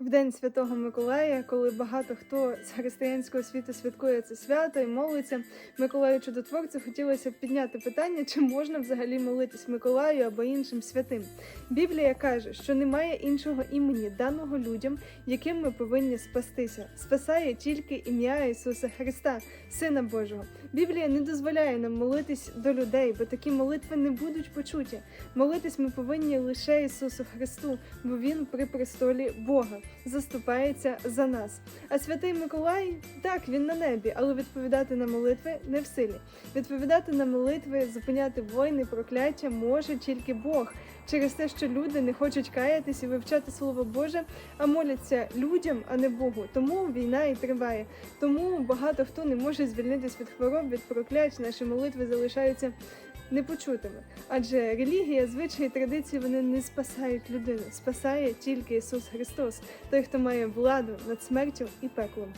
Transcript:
В день Святого Миколая, коли багато хто з християнського світу святкує це свято і молиться Миколаю Чудотворцю, хотілося б підняти питання, чи можна взагалі молитись Миколаю або іншим святим. Біблія каже, що немає іншого імені, даного людям, яким ми повинні спастися. Спасає тільки ім'я Ісуса Христа, Сина Божого. Біблія не дозволяє нам молитись до людей, бо такі молитви не будуть почуті. Молитись ми повинні лише Ісусу Христу, бо Він при престолі Бога заступається за нас. А святий Миколай, так, він на небі, але відповідати на молитви не в силі. Відповідати на молитви, зупиняти війни, прокляття може тільки Бог. Через те, що люди не хочуть каятись і вивчати Слово Боже, а моляться людям, а не Богу. Тому війна і триває. Тому багато хто не може звільнитись від хвороб, від проклять. Наші молитви залишаються непочутими. Адже релігія, звичаї, традиції вони не спасають людину. Спасає тільки Ісус Христос, той, хто має владу над смертю і пеклом.